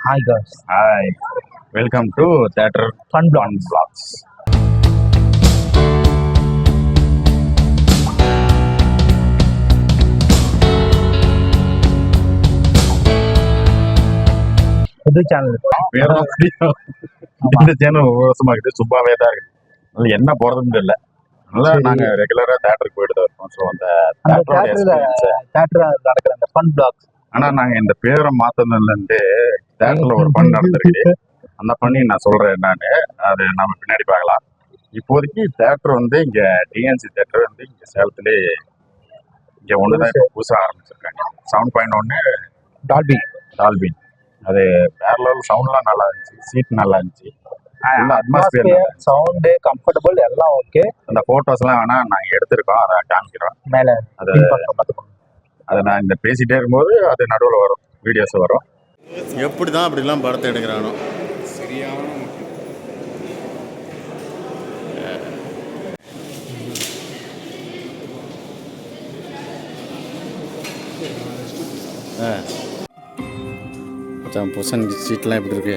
Hi guys hi welcome to theatre fun one blocks புது channel தெரியும். இந்த channel வருஷமா இருக்குது. சும்மாவே தான் இருக்கு என்ன போறதுன்னு தெரியல. அதனால. நாங்க ரெகுலரா தேட்டருக்கு போயிட்டு தான் இருக்கோம். ஸோ அந்த. தேட்டர் நடக்கிற அந்த ஃபன் பிளாக் ஆனா நாங்க இந்த பேரை மாத்ததுல இருந்து தேட்டர்ல ஒரு ஃபன் நடந்திருக்கு. அந்த பண்ணி நான் சொல்றேன் என்னன்னு அது நம்ம பின்னாடி பார்க்கலாம். இப்போதைக்கு தேட்டர் வந்து இங்க டிஎன்சி தேட்டர் வந்து இங்க சேலத்திலே இங்க ஒண்ணுதான் இப்போ புதுசா ஆரம்பிச்சிருக்காங்க. செவன் பாயிண்ட் ஒன்னு டால்பி. டால்பின் அது வேற லெவல் சவுண்ட்லாம் நல்லா இருந்துச்சு. சீட் நல்லா இருந்துச்சு. அட்மாஸ்பியர் சவுண்டு கம்ஃபர்டபுள் எல்லாம் ஓகே அந்த போட்டோஸ்லாம் வேணா நாங்க எடுத்திருக்கோம். அதை காமிக்கிறோம். மேல அது அதை நான் இந்த பேசிட்டே இருக்கும்போது அது நடுவில் வரும். வீடியோஸ் வரும். எப்படி தான் அப்படிலாம் படத்தை எடுக்கிறானோ. சரியான மச்சான் பொசன் சீட்லாம் எப்படி இருக்கு?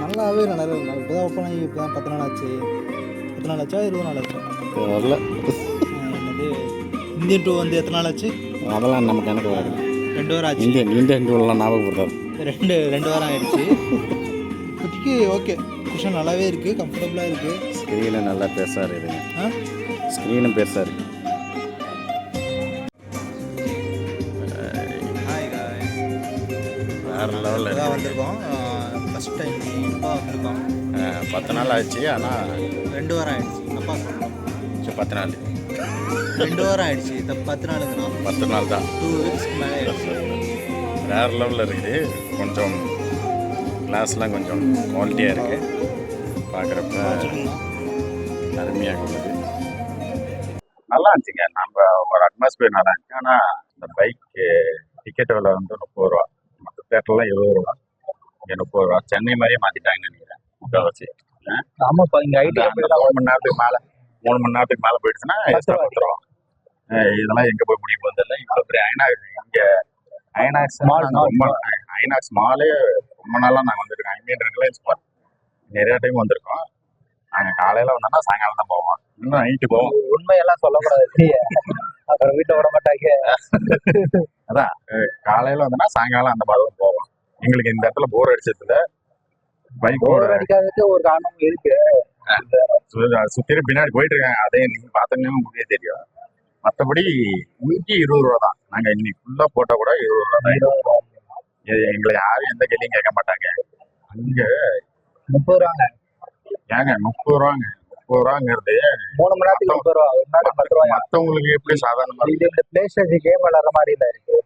நல்லாவே நல்லா இருக்கு. இப்போ தான் ஓப்பன் ஆகி இப்போ தான் பத்து நாள் ஆச்சு. பத்து நாள் ஆச்சா இருபது நாள் ஆச்சு? வரல. என்னது? இந்தியன் டூ வந்து எத்தனை நாள் ஆச்சு? அதெல்லாம் நமக்கு கணக்கு வராது. ரெண்டு வாரம் ஆச்சு. இந்தியன் இந்தியன் டூலாம் ஞாபகப்படுத்தாது. ரெண்டு ரெண்டு வாரம் ஆயிடுச்சு. இப்போதைக்கு ஓகே குஷன் நல்லாவே இருக்குது கம்ஃபர்டபுளாக இருக்குது ஸ்க்ரீனும் நல்லா பெருசாக இருக்குதுங்க ஆ? ஸ்க்ரீனும் பெருசாக இருக்கு ஹாய் வேறு லெவலில் இருக்கு. வந்திருக்கோம். ஃபஸ்ட் டைம் இப்போ வந்திருக்கோம். பத்து நாள் ஆச்சு ஆனால் ரெண்டு வாரம் ஆயிடுச்சு. தப்பா சொல்கிறோம் சரி, பத்து நாள். ரெண்டு வாரம் ஆயிடுச்சு. பத்து நாளுங்கிறோம் பத்து நாள் தான். டூ வீக்ஸ்க்கு மேலே ஆயிடுச்சு. வேறு லெவலில் இருக்குது. கொஞ்சம் கிளாஸ்லாம் கொஞ்சம் குவாலிட்டியாக இருக்குது பார்க்குறப்ப அருமையாக உள்ளது. நல்லா இருந்துச்சுங்க. நம்ம ஒரு அட்மாஸ்பியர் நல்லா இருந்துச்சு. ஆனா இந்த பைக் டிக்கெட் விலை வந்து முப்பது ரூபா. மற்ற தேட்டர்லாம் இருபது ரூபா. இங்க முப்பது ரூபா. சென்னை மாதிரியே மாத்திட்டாங்கன்னு நினைக்கிறேன். முக்கால்வாசி. ஆமாப்பா இங்க ஐடி மூணு மணி நேரத்துக்கு மேல மூணு மணி நேரத்துக்கு மேல போயிடுச்சுன்னா எக்ஸ்ட்ரா பத்து ரூபா. அஹ் இதெல்லாம் எங்க போய் முடிவு வந்ததில்ல இவ்வளவு பெரிய இங்க ஐநாக்ஸ் mall. ரொம்ப ஐநாக்ஸ் மாலே ரொம்ப நாளா நாங்க வந்திருக்கோம். ஐ மீன் ரிலையன்ஸ் மால் நிறைய டைம் வந்திருக்கோம். நாங்க காலையில வந்தோம்னா சாயங்காலம் தான் போவோம். இன்னும் நைட்டு போவோம். உண்மையெல்லாம் சொல்லக்கூடாது. அப்புறம் வீட்டை விட மாட்டாங்க. அதான். காலையில வந்தோம்னா சாயங்காலம் அந்த மாதிரி தான் போவோம். எங்களுக்கு இந்த இடத்துல போர் அடிச்சதுல பைக்கோட அடிக்காததுக்கு ஒரு காரணம் இருக்கு. சுத்தி பின்னாடி போயிட்டு இருக்காங்க. அதே நீங்க பார்த்தீங்கன்னா உங்களுக்கே தெரியும். மற்றபடி இன்னைக்கு இருபது ரூபா தான். நாங்க இன்னைக்கு ஃபுல்லா போட்டா கூட இருபது ரூபா தான். எங்களை யாரும் எந்த கேள்வியும் கேட்க மாட்டாங்க. அங்க முப்பது ரூபாங்க. ஏங்க முப்பது ரூபாங்க. முப்பது ரூபாங்கிறது மூணு மணி நேரத்துக்கு முப்பது ரூபா. ஒரு நாளைக்கு பத்து ரூபாயா? மத்தவங்களுக்கு எப்படி சாதாரணமா இது இந்த பிளே ஸ்டேஷன் கேம் விளாடுற மாதிரி இல்ல இருக்கு.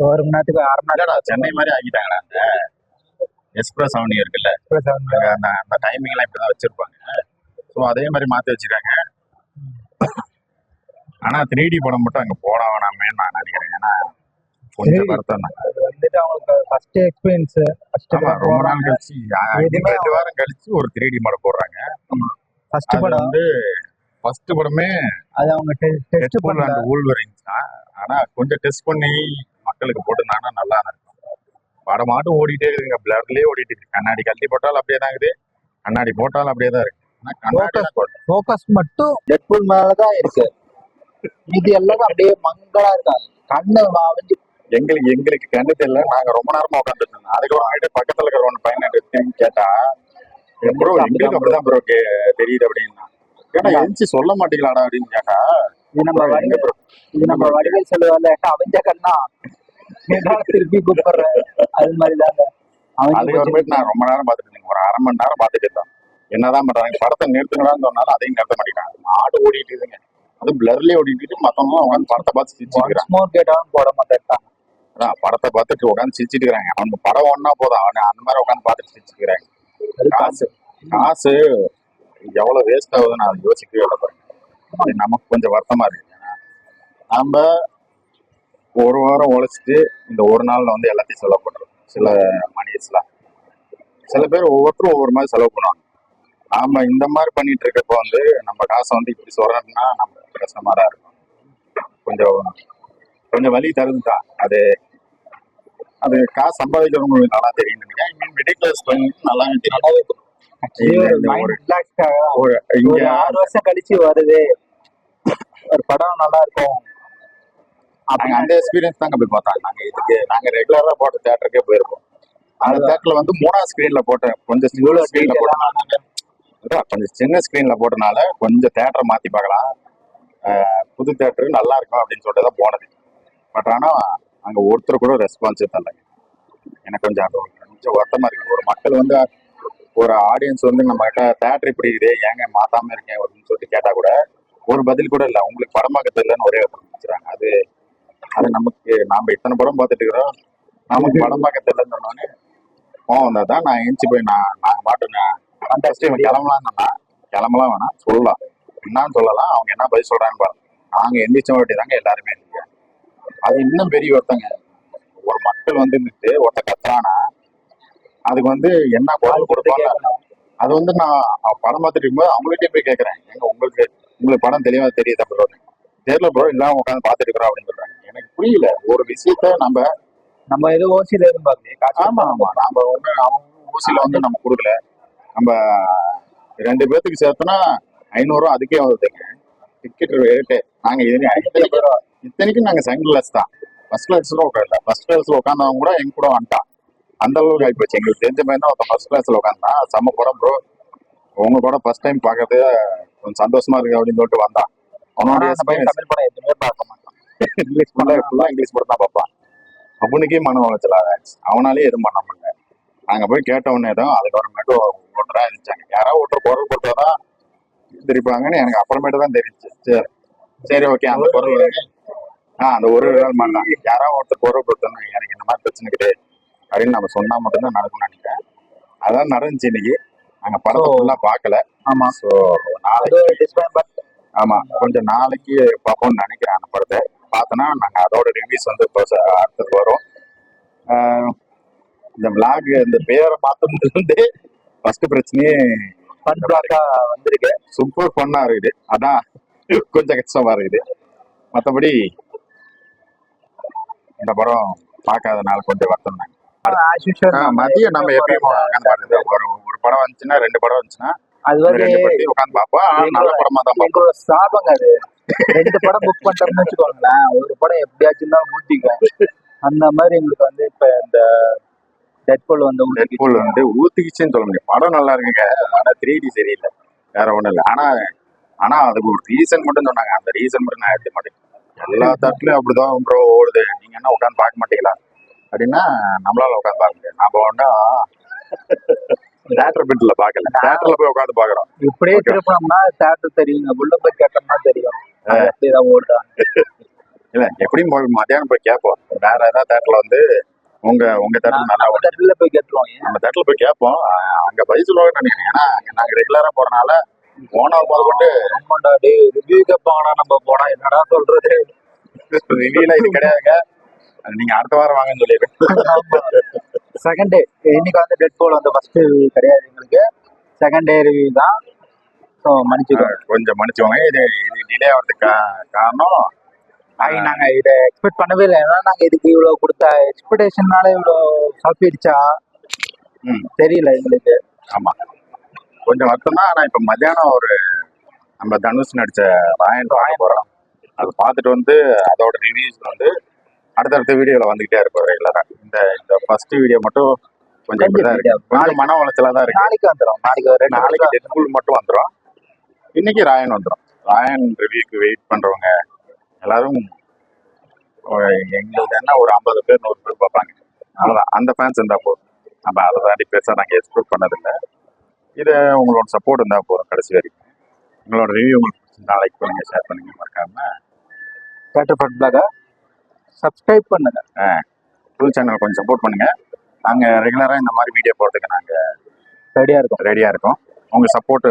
ஒரு மணி நேரத்துக்கு அரை மணி இல்லடா சென்னை மாதிரி ஆக்கிட்டாங்கடா அந்த எக்ஸ்பிரஸ் அவனி இருக்குல்ல. நேரம் அந்த அந்த டைமிங் எல்லாம் இப்படிதான் வச்சிருப்பாங்க. ஸோ அதே மாதிரி மாத்தி வச்சிருக்காங்க. ஆனா த்ரீ டி படம் மட்டும் அங்க போட வேணாமேன்னு நான் நினைக்கிறேன். ஏன்னா கொஞ்சம் 3D வருத்தம் வந்துட்டு அவங்களுக்கு ஃபர்ஸ்ட் எக்ஸ்பீரியன்ஸ் ரொம்ப நாள் கழிச்சு ரெண்டு வாரம் கழிச்சு ஒரு த்ரீ டி படம் போடுறாங்க. ஃபர்ஸ்ட் படம். வந்து ஃபர்ஸ்ட் படமே அது அவங்க டெஸ்ட் அந்த ஊழ்வரிங்ஸ் தான். ஆனா கொஞ்சம் டெஸ்ட் பண்ணி மக்களுக்கு போட்டுருந்தாங்கன்னா நல்லா இருக்கும். படம் மாட்டும் ஓடிட்டே இருக்குங்க. பிளர்லயே ஓடிட்டு இருக்கு. கண்ணாடி கழட்டி போட்டாலும் அப்படியே தான் இருக்குது. கண்ணாடி போட்டாலும் அப்படியே தான் இருக்கு. ஆனா கண்ணாடி. ஃபோக்கஸ் மட்டும் டெட்பூல் மேல தான் இருக்கு. இது எல்லாமே அப்படியே மங்களா இருக்காங்க கண்ணு அவிஞ்சு எங்களுக்கு எங்களுக்கு கண்ணு தெரியல நாங்க ரொம்ப நேரமா உட்காந்துட்டு இருந்தோம் அதுக்கப்புறமேட்டு பக்கத்துல இருக்கிற ஒன்று பையன் கேட்டா ப்ரோ எங்களுக்கு அப்படிதான் ப்ரோ தெரியுது அப்படின்னா. கேட்டா எந்திச்சு சொல்ல மாட்டீங்களாடா அப்படின்னு கேட்டா இது நம்ம வடிவேல்? இது நம்ம வடிவேல் சொல்லுவாங்க அவிஞ்ச கண்ணா. என்னால திருப்பி கூப்பிடுற? அது மாதிரி தாங்க. அதுக்கப்புறமேட்டு நான் ரொம்ப நேரம் பார்த்துட்டு இருந்தேன். ஒரு அரை மணி நேரம் பார்த்துட்டு இருந்தேன் என்னதான் பண்றாங்க? படத்தை நிறுத்துங்களான்னு சொன்னாலும் அதையும் நிறுத்த மாட்டேங்கிறாங்க. மாடு ஓடிட்டு இருக்குங்க அது பிளர்லயே ஓடிட்டு மத்தவங்க உட்காந்து படத்தை பார்த்து ஸ்மோக் கேட்டாலும் போட மாட்டேன் அதான் படத்தை பார்த்துட்டு உட்காந்து சிரிச்சிட்டு இருக்காங்க அவனுக்கு படம் ஒன்னா போதும். அவனு அந்த மாதிரி உட்காந்து பார்த்துட்டு சிரிச்சுட்டு இருக்காங்க காசு. காசு. எவ்வளவு வேஸ்ட் ஆகுதுன்னு அதை யோசிக்கவே இல்லை பாருங்க. நமக்கு கொஞ்சம் வருத்தமா இருக்கு. ஏன்னா, நாம ஒரு வாரம் உழைச்சிட்டு இந்த ஒரு நாள்ல வந்து எல்லாத்தையும் செலவு பண்றோம். சில மணிஸ்லாம் சில பேர் ஒவ்வொருத்தரும் ஒவ்வொரு மாதிரி செலவு பண்ணுவாங்க. நாம இந்த மாதிரி பண்ணிட்டு இருக்கப்போ வந்து நம்ம காசை வந்து இப்படி சொல்றோம்னா நம்ம கஷ்டமா தான் இருக்கும். கொஞ்சம் கொஞ்சம் வலி தருது தான் அது அது காசு சம்பாதிக்கிறவங்களுக்கு நல்லா தெரியும் நினைக்கிறேன். மீன் மிடில் கிளாஸ் நல்லாவே தெரியும் ஒரு ஆறு வருஷம் கழிச்சு வருது. ஒரு படம் நல்லா இருக்கும். நாங்க அந்த எக்ஸ்பீரியன்ஸ் தாங்க போய் பார்த்தோம். நாங்க இதுக்கு நாங்க ரெகுலரா போட்ட தேட்டருக்கே போயிருக்கோம் அந்த தேட்டர்ல வந்து மூணாவது ஸ்கிரீன்ல போட்ட கொஞ்சம் ஸ்கிரீன்ல போட்ட அதான் கொஞ்சம் சின்ன ஸ்கிரீன்ல போட்டனால கொஞ்சம் தேட்டரை மாத்தி பார்க்கலாம். புது தேட்டரு நல்லா இருக்கும் அப்படின்னு சொல்லிட்டு தான் போனது. பட் ஆனால் அங்கே ஒருத்தர் கூட ரெஸ்பான்ஸே தரல. எனக்கு கொஞ்சம் அது கொஞ்சம் வருத்தமா இருக்கு. ஒரு மக்கள் வந்து ஒரு ஆடியன்ஸ் வந்து நம்ம கிட்ட தேட்டர் இப்படி இருக்குது ஏங்க மாத்தாம இருக்கேன் அப்படின்னு சொல்லிட்டு கேட்டா கூட ஒரு பதில் கூட இல்லை. உங்களுக்கு படம் பார்க்க தெரியலன்னு ஒரே வச்சுறாங்க அது அது நமக்கு நாம இத்தனை படம் பார்த்துட்டு இருக்கிறோம். நமக்கு படம் பார்க்க தெரியலன்னு சொன்னோடனே கோவம் வந்தா தான் நான் எந்திச்சு போய் நான் நாங்கள் மாட்டோம் ஃபஸ்ட்டு இவன் கிளம்பலாம் நான் கிளம்பலாம் வேணாம் சொல்லலாம். என்னன்னு சொல்லலாம் அவங்க என்ன பதில் சொல்றான்னு பாருங்க. நாங்க எந்திரிச்ச வாட்டி தாங்க எல்லாருமே இருந்தீங்க அது இன்னும் பெரிய ஒருத்தங்க. ஒரு மக்கள் வந்து நின்று ஒருத்த கத்துறானா அதுக்கு வந்து என்ன குரல் கொடுப்பாங்க? அது வந்து நான் படம் பார்த்துட்டு இருக்கும்போது அவங்கள்ட்டே போய் கேட்கறேன் எங்க உங்களுக்கு உங்களுக்கு படம் தெளிவா தெரியுது ப்ரோ தெரியல ப்ரோ இல்லாம உட்காந்து பார்த்துட்டு இருக்கிறோம் அப்படின்னு சொல்றாங்க. எனக்கு புரியல. ஒரு விஷயத்த நம்ம நம்ம ஏதோ ஓசியில இருந்தாங்க ஆமா ஆமா. நாம ஒண்ணு அவங்க ஊசியில வந்து நம்ம கொடுக்கல. நம்ம ரெண்டு பேர்த்துக்கு சேர்த்தோன்னா ஐநூறுரூவா அதுக்கே வருதுங்க டிக்கெட் ரேட்டு நாங்க இது இத்தனைக்கும் இத்தனைக்கும் நாங்க செகண்ட் கிளாஸ் தான் ஃபர்ஸ்ட் கிளாஸ்ல உட்காரல. ஃபர்ஸ்ட் கிளாஸ்ல உட்காந்தவங்க கூட எங்க கூட வந்துட்டான். அந்த அளவுக்கு ஆயிப்போச்சு. எங்களுக்கு தெரிஞ்ச மாதிரி தான் ஃபர்ஸ்ட் கிளாஸ்ல உட்காந்தான். செம்ம படம் ப்ரோ உங்க கூட ஃபர்ஸ்ட் டைம் பார்க்கறது கொஞ்சம் சந்தோஷமா இருக்கு அப்படின்னு சொல்லிட்டு வந்தான். அவனோட தமிழ் படம் எதுவுமே பார்க்க மாட்டோம் இங்கிலீஷ் படம் ஃபுல்லா இங்கிலீஷ் படம் தான் பார்ப்பான். அவனுக்கே மன உளைச்சல் அவனாலே எதுவும் பண்ண முடியல. நாங்க போய் கேட்ட உடனே தான் அதுக்கப்புறமேட்டு ஒருத்தரா இருந்துச்சாங்க யாராவது ஒருத்தர் குரல் கொடுத்தாதான் திருப்பாங்கன்னு எனக்கு அப்புறமேட்டு தான் தெரிஞ்சு சரி. சரி ஓகே. அந்த குரல் ஆ அந்த ஒரு நாள் பண்ணலாம் யாராவது ஒருத்தர் குரல் கொடுத்தோன்னு எனக்கு இந்த மாதிரி பிரச்சனை கிடையாது. அப்படின்னு நம்ம சொன்னா மட்டும்தான் நடக்கும்னு நினைக்கிறேன். அதான் நடந்துச்சு இன்னைக்கு. நாங்க படத்தை ஃபுல்லா பார்க்கல. ஆமா. ஸோ நாளைக்கு ஆமா கொஞ்சம் நாளைக்கு பார்ப்போம்னு நினைக்கிறேன் அந்த படத்தை. பார்த்தோன்னா நாங்க அதோட ரிவ்யூஸ் வந்து இப்போ அடுத்தது வரும். இந்த vlog இந்த பேரை மாத்துறது வந்து ஃபர்ஸ்ட் பிரச்சனையே ஃபன் பிளாக்கா வந்திருக்கு. சூப்பர் ஃபன்னா இருக்குது. அதான் கொஞ்சம் கஷ்டமா இருக்குது. மற்றபடி இந்த படம் பார்க்காதனால கொஞ்சம் வருத்தம் தாங்க மதியம் நம்ம எப்பயும் பார்க்குறது ஒரு ஒரு படம் வந்துச்சுன்னா ரெண்டு படம் வந்துச்சுன்னா அது வந்து உட்காந்து பார்ப்போம். நல்ல படமா தான் எங்களோட சாபங்க அது. ரெண்டு படம் புக் பண்ணிட்டோம்னு வச்சுக்கோங்களேன். ஒரு படம் எப்படியாச்சும் தான் ஊத்திக்கும் அந்த மாதிரி எங்களுக்கு வந்து இப்ப இந்த டெட்போல் வந்து. டெட்பூல் வந்து ஊத்திக்கிச்சுன்னு சொல்ல முடியும் படம் நல்லா இருக்குங்க. ஆனா த்ரீ டி சரியில்லை. வேற ஒண்ணும் இல்லை. ஆனா ஆனா அதுக்கு ஒரு ரீசன் மட்டும் சொன்னாங்க. அந்த ரீசன் மட்டும் நான் எடுத்துக்க மாட்டேன். எல்லா தட்டுலயும் அப்படிதான் ப்ரோ ஓடுது. நீங்க என்ன உட்காந்து பார்க்க மாட்டீங்களா? அப்படின்னா நம்மளால உட்காந்து பார்க்க முடியாது. நாம ஒன்றும் தேட்டர் பெட்ல பார்க்கல. தேட்டர்ல போய் உட்காந்து பாக்குறோம் இப்படியே திருப்பினோம்னா தேட்டர் தெரியுங்க உள்ள போய் கேட்டோம்னா தெரியும். அப்படிதான் ஓடுதா இல்ல எப்படியும் போய் மத்தியானம் போய் கேட்போம். வேற ஏதாவது தேட்டர்ல வந்து உங்க உங்க தேட்டர் நல்லா தேட்டர்ல போய் கேட்டுருவோம் நம்ம தேட்டர்ல போய் கேட்போம். அங்க பதில் சொல்லுவாங்க நினைக்கிறேன். ஏன்னா நாங்க ரெகுலரா போறனால போனவர் முதல்கொண்டு ஆமாண்டா டே ரிவ்யூ கேட்பாங்கடா நம்ம போனா. என்னடா சொல்றது? ரிவியூல இது கிடையாதுங்க. நீங்க அடுத்த வாரம் வாங்கன்னு சொல்லிடுறேன். செகண்ட் டே இன்னைக்கு வந்து டெட் போல் வந்து ஃபர்ஸ்ட் கிடையாது எங்களுக்கு. செகண்ட் டே ரிவ்யூ தான். ஸோ மன்னிச்சுக்கோங்க. கொஞ்சம் மன்னிச்சுக்கோங்க. இது இது டிலே ஆகிறதுக்கு காரணம் ஆகி நாங்க இதை எக்ஸ்பெக்ட் பண்ணவே இல்லை. ஏன்னா நாங்க இதுக்கு இவ்வளவு கொடுத்த எக்ஸ்பெக்டேஷன்னால இவ்வளவு சாப்பிடுச்சா ம், தெரியல எங்களுக்கு. ஆமா. கொஞ்சம் வருத்தம் தான் ஆனா இப்ப மத்தியானம் ஒரு நம்ம தனுஷ் நடிச்ச ராயன் பார்க்க போறோம். அதை பார்த்துட்டு வந்து அதோட ரிவ்யூஸ் வந்து அடுத்தடுத்த வீடியோல வந்துகிட்டே இருக்கும் ரெகுலரா இந்த இந்த ஃபர்ஸ்ட் வீடியோ மட்டும் கொஞ்சம் இப்படிதான் இருக்கு. கொஞ்சம் மன உளைச்சலா தான் இருக்கு. நாளைக்கு வந்துடும் நாளைக்கு நாளைக்கு நாளைக்கு டெட்பூல் மட்டும் வந்துடும் இன்னைக்கு ராயன் வந்துடும் ராயன் ரிவ்யூக்கு வெயிட் பண்றவங்க எல்லாரும் எங்களுக்கு என்ன ஒரு ஐம்பது பேர் நூறு பேர் பார்ப்பாங்க. அவ்வளோதான் அந்த ஃபேன்ஸ் இருந்தா போதும். நம்ம அதை தாண்டி பெருசாக நாங்கள் எக்ஸ்பெக்ட் பண்ணதில்லை. இது உங்களோட சப்போர்ட் இருந்தால் போதும் கடைசி வரைக்கும். உங்களோட ரிவ்யூ உங்களுக்கு பிடிச்சிருந்தா லைக் பண்ணுங்க ஷேர் பண்ணுங்க மறக்காம. தேட்டர் ஃபட் பிளாக சப்ஸ்கிரைப் பண்ணுங்க. ஃபுல் சேனல் கொஞ்சம் சப்போர்ட் பண்ணுங்க. நாங்கள் ரெகுலராக இந்த மாதிரி வீடியோ போடுறதுக்கு நாங்கள் ரெடியா இருக்கும். ரெடியாக இருக்கோம். உங்கள் சப்போர்ட்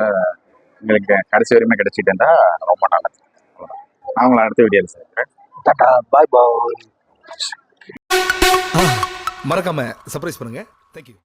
எங்களுக்கு கடைசி வரையுமே கிடைச்சிட்டு இருந்தா ரொம்ப நல்லது. நான் உங்களை அடுத்த வீடியோவில் சேர்க்குறேன் டாடா பாய் பாய் மறக்காம சர்ப்ரைஸ் பண்ணுங்க. தேங்க்யூ